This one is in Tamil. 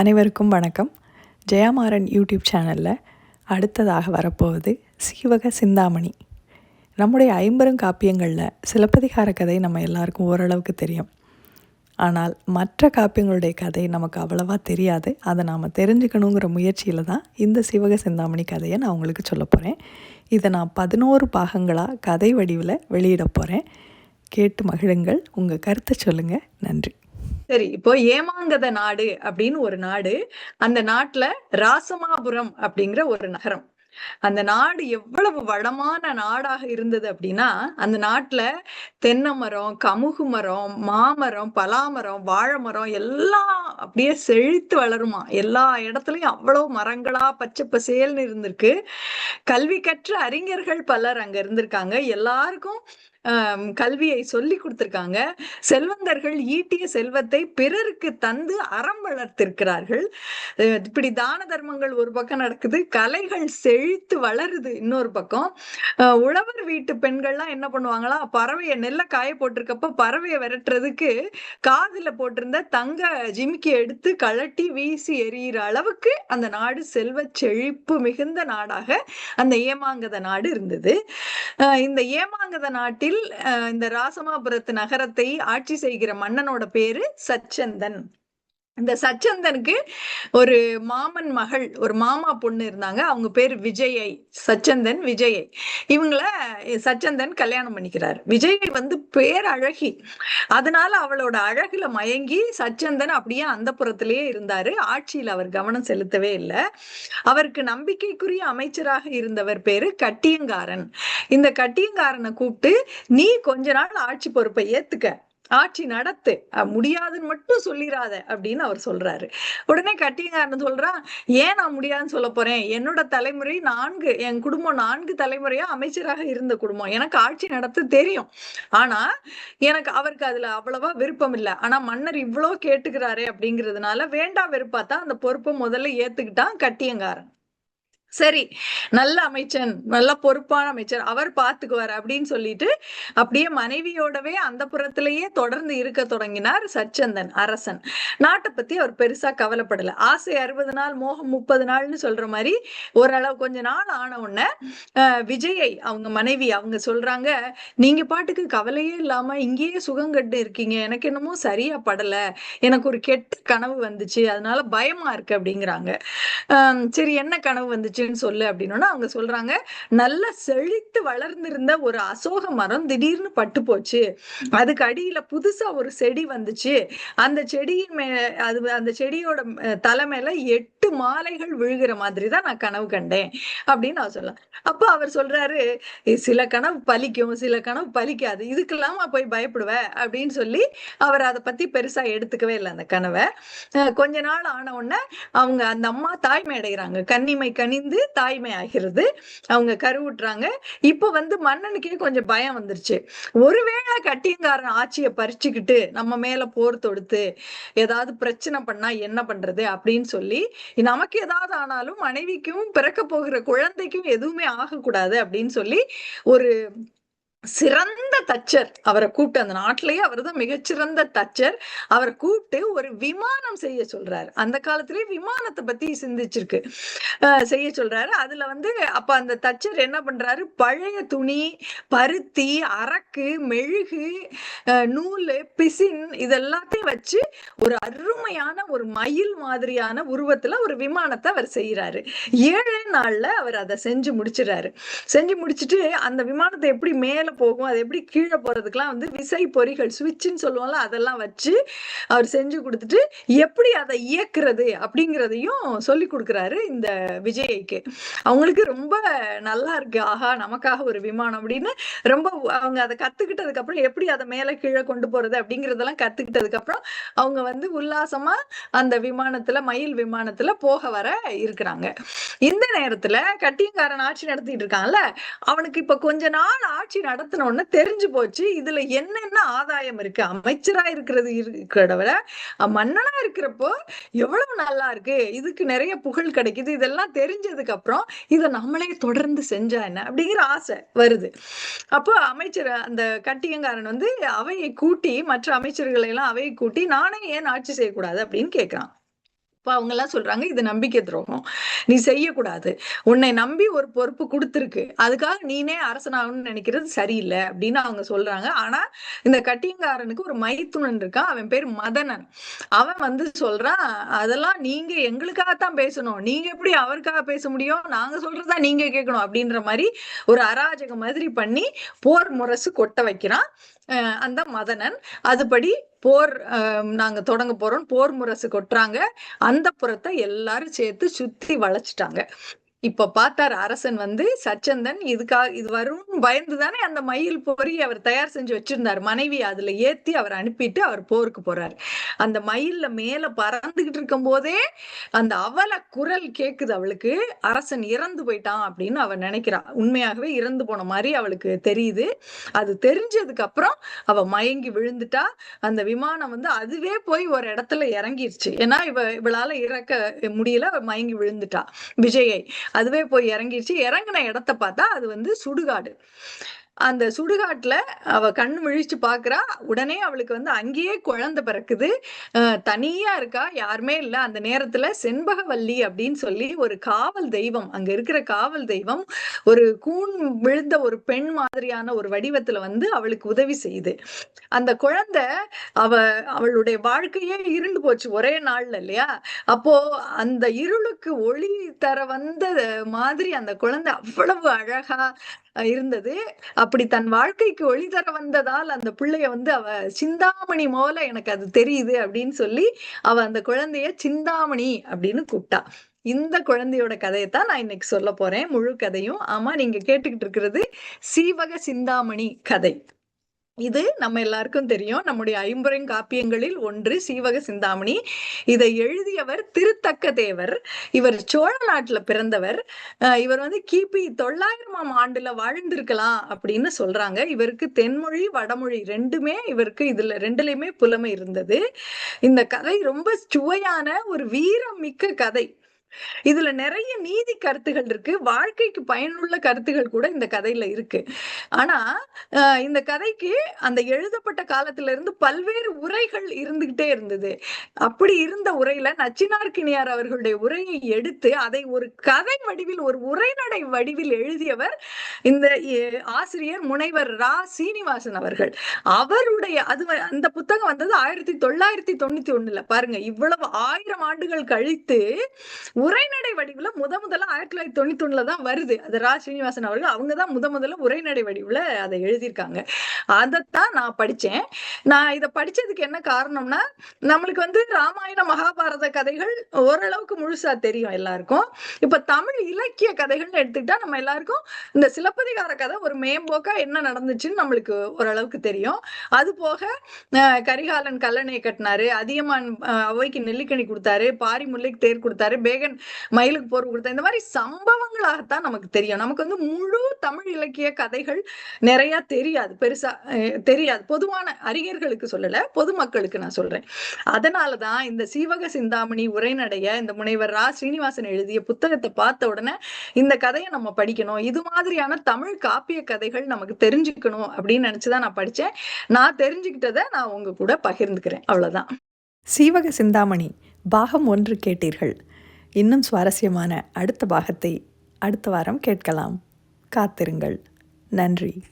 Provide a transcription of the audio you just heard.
அனைவருக்கும் வணக்கம். ஜெயமாறன் யூடியூப் சேனலில் அடுத்ததாக வரப்போவது சீவக சிந்தாமணி. நம்முடைய ஐம்பெரும் காப்பியங்களில் சிலப்பதிகார கதை நம்ம எல்லாருக்கும் ஓரளவுக்கு தெரியும். ஆனால் மற்ற காப்பியங்களுடைய கதை நமக்கு அவ்வளவா தெரியாது. அதை நாம் தெரிஞ்சுக்கணுங்கிற முயற்சியில் தான் இந்த சிவக சிந்தாமணி கதையை நான் உங்களுக்கு சொல்ல போகிறேன் இதை நான் பதினோரு பாகங்களாக கதை வடிவில் வெளியிட போகிறேன் கேட்டு மகிழுங்கள். உங்கள் கருத்தை சொல்லுங்கள் நன்றி. சரி இப்போ ஏமாங்கத நாடு அப்படின்னு ஒரு நாடு அந்த நாட்டுல ராசமாபுரம் அப்படிங்கிற ஒரு நகரம். அந்த நாடு எவ்வளவு வளமான நாடாக இருந்தது அப்படின்னா அந்த நாட்டுல தென்னை மரம் கமுகு மரம் மாமரம் பலாமரம் வாழை மரம் எல்லாம் அப்படியே செழித்து வளருமா? எல்லா இடத்துலயும் அவ்வளவு மரங்களா பச்சை பசேல்னு இருந்திருக்கு. கல்வி கற்ற அறிஞர்கள் பலர் அங்க இருந்திருக்காங்க. எல்லாருக்கும் கல்வியை சொல்லி கொடுத்திருக்காங்க. செல்வந்தர்கள் ஈட்டிய செல்வத்தை பிறருக்கு தந்து அறம் வளர்த்திருக்கிறார்கள். இப்படி தான தர்மங்கள் ஒரு பக்கம் நடக்குது கலைகள் செழித்து வளருது இன்னொரு பக்கம். உழவர் வீட்டு பெண்கள்லாம் என்ன பண்ணுவாங்களா பறவைய நெல்ல காய போட்டிருக்கப்ப பறவைய விரட்டுறதுக்கு காதுல போட்டிருந்த தங்க ஜிமிக்கி எடுத்து கழட்டி வீசி எறிகிற அளவுக்கு அந்த நாடு செல்வ செழிப்பு மிகுந்த நாடாக அந்த ஏமாங்கத நாடு இருந்தது. இந்த ஏமாங்கத நாட்டில் இந்த ராசமாபுரத்து நகரத்தை ஆட்சி செய்கிற மன்னனோட பேரு சச்சந்தன். இந்த சச்சந்தனுக்கு ஒரு மாமன் மகள் ஒரு மாமா பொண்ணு இருந்தாங்க. அவங்க பேர் விஜயை சச்சந்தன் விஜயை. இவங்கள சச்சந்தன் கல்யாணம் பண்ணிக்கிறார். விஜயை வந்து பேர் அழகி அதனால அவளோட அழகுல மயங்கி சச்சந்தன் அப்படியே அந்த புறத்திலேயே இருந்தாரு. ஆட்சியில் அவர் கவனம் செலுத்தவே இல்லை. அவருக்கு நம்பிக்கைக்குரிய அமைச்சராக இருந்தவர் பேரு கட்டியங்காரன். இந்த கட்டியங்காரனை கூப்பிட்டு நீ கொஞ்ச நாள் ஆட்சி பொறுப்பை ஏத்துக்க. ஆட்சி நடத்து. முடியாதுன்னு மட்டும் சொல்லிடாத அப்படின்னு அவர் சொல்றாரு. உடனே கட்டியங்காரன் சொல்றான் ஏன் நான் முடியாதுன்னு சொல்ல போறேன்? என்னோட தலைமுறை நான்கு என் குடும்பம் நான்கு தலைமுறையா அமைச்சராக இருந்த குடும்பம். எனக்கு ஆட்சி நடத்த தெரியும். ஆனா எனக்கு அவருக்கு அதுல அவ்வளவா விருப்பம் இல்லை. ஆனா மன்னர் இவ்வளவு கேட்டுக்கிறாரே அப்படிங்கிறதுனால வேண்டாம் வெறுப்பாத்தான் அந்த பொறுப்பை முதல்ல ஏத்துக்கிட்டான் கட்டியங்காரன். சரி நல்ல அமைச்சன் நல்ல பொறுப்பான அமைச்சர் அவர் பாத்துக்குவார் அப்படின்னு சொல்லிட்டு அப்படியே மனைவியோடவே அந்த புறத்திலேயே தொடர்ந்து இருக்க தொடங்கினார் சச்சந்தன் அரசன். நாட்டை பத்தி அவர் பெருசா கவலைப்படல. ஆசை அறுபது நாள் மோகம் முப்பது நாள்னு சொல்ற மாதிரி ஓரளவு கொஞ்ச நாள் ஆன உடனே விஜயை அவங்க மனைவி அவங்க சொல்றாங்க நீங்க பாட்டுக்கு கவலையே இல்லாம இங்கேயே சுகங்கட்டு இருக்கீங்க. எனக்கு என்னமோ சரியா படல. எனக்கு ஒரு கெட்ட கனவு வந்துச்சு. அதனால பயமா இருக்கு அப்படிங்கிறாங்க. சரி என்ன கனவு வந்துச்சு? ஆச்சுன்னு சொல்லு அப்படின்னா அவங்க சொல்றாங்க நல்ல செழித்து வளர்ந்திருந்த ஒரு அசோக மரம் திடீர்னு பட்டு போச்சு. அதுக்கு அடியில புதுசா ஒரு செடி வந்துச்சு. அந்த செடியின் மே அது அந்த செடியோட தலை மேல எட்டு மாலைகள் விழுகிற மாதிரி தான் நான் கனவு கண்டேன். அப்படின்னு அவர் சொல்லலாம் அப்போ அவர் சொல்றாரு சில கனவு பலிக்கும் சில கனவு பலிக்காது. இதுக்கெல்லாம் போய் பயப்படுவ? அப்படின்னு சொல்லி அவர் அதை பத்தி பெருசா எடுத்துக்கவே இல்லை அந்த கனவை. கொஞ்ச நாள் ஆன உடனே அவங்க அந்த அம்மா தாய்மை அடைகிறாங்க. கன்னிமை கனிந்து வந்து தாய்மை ஆகிறது அவங்க கருவுட்டுறாங்க இப்ப வந்து மன்னனுக்கே கொஞ்சம் பயம் வந்துருச்சு. ஒருவேளை கட்டியங்காரன் ஆட்சியை பறிச்சுக்கிட்டு நம்ம மேல போர் தொடுத்து ஏதாவது பிரச்சனை பண்ணா என்ன பண்றது அப்படின்னு சொல்லி நமக்கு ஏதாவது ஆனாலும் மனைவிக்கும் பிறக்க போகிற குழந்தைக்கும் எதுவுமே ஆகக்கூடாது அப்படின்னு சொல்லி ஒரு சிறந்த தச்சர். அவரை கூப்பிட்டு அந்த நாட்டிலேயே அவர் தான் மிகச்சிறந்த தச்சர். அவரை கூப்பிட்டு ஒரு விமானம் செய்ய சொல்றாரு. அந்த காலத்திலேயே விமானத்தை பத்தி சிந்திச்சிருக்கு. செய்ய சொல்றாரு. அதுல வந்து அப்ப அந்த தச்சர் என்ன பண்றாரு? பழைய துணி பருத்தி அரக்கு மெழுகு நூல் பிசின் இதெல்லாத்தையும் வச்சு ஒரு அருமையான ஒரு மயில் மாதிரியான உருவத்துல ஒரு விமானத்தை அவர் செய்யறாரு ஏழே நாள்ல அவர் அதை செஞ்சு முடிச்சிடறாரு. செஞ்சு முடிச்சுட்டு அந்த விமானத்தை எப்படி மேல போகும்? அது எப்படி கீழே போறதுக்கெல்லாம் வந்து விசை பொறிகள் சுவிட்சுன்னு சொல்லுவோம்ல அதெல்லாம் வச்சு அவர் செஞ்சு கொடுத்துட்டு எப்படி அதை இயக்குறது அப்படிங்கிறதையும் சொல்லி கொடுக்குறாரு இந்த விஜய்க்கு. அவங்களுக்கு ரொம்ப நல்லா இருக்கு. ஆஹா நமக்காக ஒரு விமானம் அப்படின்னு ரொம்ப அவங்க அதை கத்துக்கிட்டதுக்கு அப்புறம் எப்படி அதை மேல கீழே கொண்டு போறது அப்படிங்கறதெல்லாம் கத்துக்கிட்டதுக்கு அப்புறம் அவங்க வந்து உல்லாசமா அந்த விமானத்துல மயில் விமானத்துல போக வர இருக்கிறாங்க. இந்த நேரத்துல கட்டியங்காரன் ஆட்சி நடத்திட்டு இருக்காங்கல்ல அவனுக்கு இப்ப கொஞ்ச நாள் ஆட்சி நடத்தின உடனே தெரிஞ்சு போச்சு. இதுல என்னென்ன ஆதாயம் இருக்கு? அமைச்சரா இருக்கிறது இருக்கிறத மன்னனா இருக்கிறப்போ எவ்வளவு நல்லா இருக்கு? இதுக்கு நிறைய புகழ் கிடைக்குது. இதெல்லாம் தெரிஞ்சதுக்கு அப்புறம் இதை நம்மளே தொடர்ந்து செஞ்சா என்ன? அப்படிங்கிற ஆசை வருது. அப்போ அமைச்சர் அந்த கட்டியங்காரன் வந்து அவையை கூட்டி மற்ற அமைச்சர்களை எல்லாம் அவையை கூட்டி நானே ஏன் ஆட்சி செய்யக்கூடாது அப்படின்னு கேட்கிறான் இப்போ அவங்க எல்லாம் சொல்றாங்க இது நம்பிக்கை துரோகம். நீ செய்யக்கூடாது. உன்னை நம்பி ஒரு பொறுப்பு கொடுத்துருக்கு. அதுக்காக நீனே அரசனாகணும்னு நினைக்கிறது சரியில்லை அப்படின்னு அவங்க சொல்றாங்க. ஆனா இந்த கட்டியங்காரனுக்கு ஒரு மைத்துனன் இருக்கான். அவன் பேர் மதனன். அவன் வந்து சொல்றான் அதெல்லாம் நீங்க எங்களுக்காகத்தான் பேசணும். நீங்க எப்படி அவருக்காக பேச முடியும்? நாங்க சொல்றதா நீங்க கேட்கணும். அப்படின்ற மாதிரி ஒரு அராஜக மாதிரி பண்ணி போர் முரசு கொட்ட வைக்கிறான். அந்த மதனன். அதுபடி போர் அஹ், நாங்க தொடங்க போறோம். போர் முரசு கொட்டுறாங்க. அந்த புறத்தை எல்லாரும் சேர்த்து சுத்தி வளைச்சிட்டாங்க. இப்ப பார்த்தார் அரசன் வந்து சச்சந்தன் இதுக்கா இது வரும் பயந்து தானே அந்த மயில் பொறி அவர் தயார் செஞ்சு வச்சிருந்தார். மனைவி அதுல ஏத்தி அவர் அனுப்பிட்டு அவர் போருக்கு போறாரு. அந்த மயில்ல மேல பறந்துகிட்டு இருக்கும் போதே அந்த அவல குரல் கேக்குது அவளுக்கு. அரசன் இறந்து போயிட்டான் அப்படின்னு அவ நினைக்கிறா. உண்மையாகவே இறந்து போன மாதிரி அவளுக்கு தெரியுது. அது தெரிஞ்சதுக்கு அப்புறம் அவ மயங்கி விழுந்துட்டா. அந்த விமானம் வந்து அதுவே போய் ஒரு இடத்துல இறங்கிருச்சு. ஏன்னா இவ இவளால இறக்க முடியல. அவ மயங்கி விழுந்துட்டா. விஜயை அதுவே போய் இறங்கிடுச்சு இறங்கின இடத்த பார்த்தா அது வந்து சுடுகாடு. அந்த சுடுகாட்டுல அவ கண் விழிச்சு பாக்குறா. உடனே அவளுக்கு வந்து அங்கேயே குழந்தை பிறக்குது. அஹ் தனியா இருக்கா? யாருமே இல்ல. அந்த நேரத்துல செண்பகவல்லி அப்படின்னு சொல்லி ஒரு காவல் தெய்வம் அங்க இருக்கிற காவல் தெய்வம் ஒரு கூன் விழுந்த ஒரு பெண் மாதிரியான ஒரு வடிவத்துல வந்து அவளுக்கு உதவி செய்யுது. அந்த குழந்தை அவ அவளுடைய வாழ்க்கையே இருண்டு போச்சு ஒரே நாள்ல இல்லையா? அப்போ அந்த இருளுக்கு ஒளி தர வந்த மாதிரி அந்த குழந்தை அவ்வளவு அழகா இருந்தது. அப்படி தன் வாழ்க்கைக்கு ஒளி தர வந்ததால் அந்த பிள்ளைய வந்து அவ சிந்தாமணி போல எனக்கு அது தெரியுது அப்படின்னு சொல்லி அவ அந்த குழந்தைய சிந்தாமணி அப்படின்னு கூப்பிட்டா. இந்த குழந்தையோட கதையைத்தான் நான் இன்னைக்கு சொல்ல போறேன். முழு கதையும். ஆமா நீங்க கேட்டுக்கிட்டு இருக்கிறது சீவக சிந்தாமணி கதை. இது நம்ம எல்லாருக்கும் தெரியும். நம்முடைய ஐம்புறங் காப்பியங்களில் ஒன்று சீவக சிந்தாமணி. இதை எழுதியவர் திருத்தக்க தேவர் இவர் சோழ நாட்டுல பிறந்தவர். இவர் வந்து கிபி தொள்ளாயிரமாம் ஆண்டுல வாழ்ந்திருக்கலாம் அப்படின்னு சொல்றாங்க. இவருக்கு தென்மொழி வடமொழி ரெண்டுமே இவருக்கு இதுல ரெண்டுலயுமே புலமை இருந்தது. இந்த கதை ரொம்ப சுவையான ஒரு வீரம் மிக்க கதை. இதுல நிறைய நீதி கருத்துகள் இருக்கு. வாழ்க்கைக்கு பயனுள்ள கருத்துகள் கூட இந்த கதையில இருக்கு. ஆனா இந்த கதைக்கு அந்த எழுதப்பட்ட காலத்துல இருந்து பல்வேறு உரைகள் இருந்துகிட்டே இருந்தது. அப்படி இருந்த உரையில நச்சினார்கினியார் அவர்களுடைய உரையை எடுத்து அதை ஒரு கதை வடிவில் ஒரு உரைநடை வடிவில் எழுதியவர் இந்த ஆசிரியர் முனைவர் ரா. சீனிவாசன் அவர்கள். அவருடைய அது அந்த புத்தகம் வந்தது ஆயிரத்தி தொள்ளாயிரத்தி தொண்ணூத்தி ஒண்ணுல. பாருங்க இவ்வளவு ஆயிரம் ஆண்டுகள் கழித்து உரைநடை வடிவுல முத முதல்ல ஆயிரத்தி தொள்ளாயிரத்தி தொண்ணூத்தி ஒண்ணுல தான் வருது. அது ரா. ஸ்ரீனிவாசன் அவர்கள் அவங்க தான் முத முதல்ல உரைநடை வடிவுல அதை எழுதியிருக்காங்க. அதைத்தான் நான் படிச்சேன். நான் இதை படிச்சதுக்கு என்ன காரணம்னா நம்மளுக்கு வந்து ராமாயண மகாபாரத கதைகள் ஓரளவுக்கு முழுசா தெரியும் எல்லாருக்கும். இப்ப தமிழ் இலக்கிய கதைகள்னு எடுத்துக்கிட்டா நம்ம எல்லாருக்கும் இந்த சிலப்பதிகார கதை ஒரு மேம்போக்கா என்ன நடந்துச்சுன்னு நம்மளுக்கு ஓரளவுக்கு தெரியும். அது போக கரிகாலன் கல்லணையை கட்டினாரு அதியமான் அவைக்கு நெல்லிக்கனி கொடுத்தாரு பாரி முல்லைக்கு தேர் கொடுத்தாரு பேகன் மயிலுக்கு போர் கொடுத்த இந்த மாதிரி சம்பவங்களாகத்தான் நமக்கு தெரியும். நமக்கு வந்து முழு தமிழ் இலக்கிய கதைகள் நிறைய தெரியாது பெருசா தெரியாது. பொதுவான அறிஞர்களுக்கு சொல்லல பொதுமக்களுக்கு நான் சொல்றேன். அதனாலதான் இந்த சீவக சிந்தாமணி உரைநடைய இந்த முனைவர் ரா. ஸ்ரீனிவாசன் எழுதிய புத்தகத்தை பார்த்த உடனே இந்த கதையை நம்ம படிக்கணும். இது மாதிரியான தமிழ் காப்பிய கதைகள் நமக்கு தெரிஞ்சுக்கணும் அப்படின்னு நினைச்சுதான் நான் படிச்சேன். நான் தெரிஞ்சுக்கிட்டதை நான் உங்க கூட பகிர்ந்துக்கிறேன். அவ்வளவுதான். சீவக சிந்தாமணி பாகம் ஒன்று கேட்டீர்கள். இன்னும் சுவாரஸ்யமான அடுத்த பாகத்தை அடுத்த வாரம் கேட்கலாம். காத்திருங்கள். நன்றி.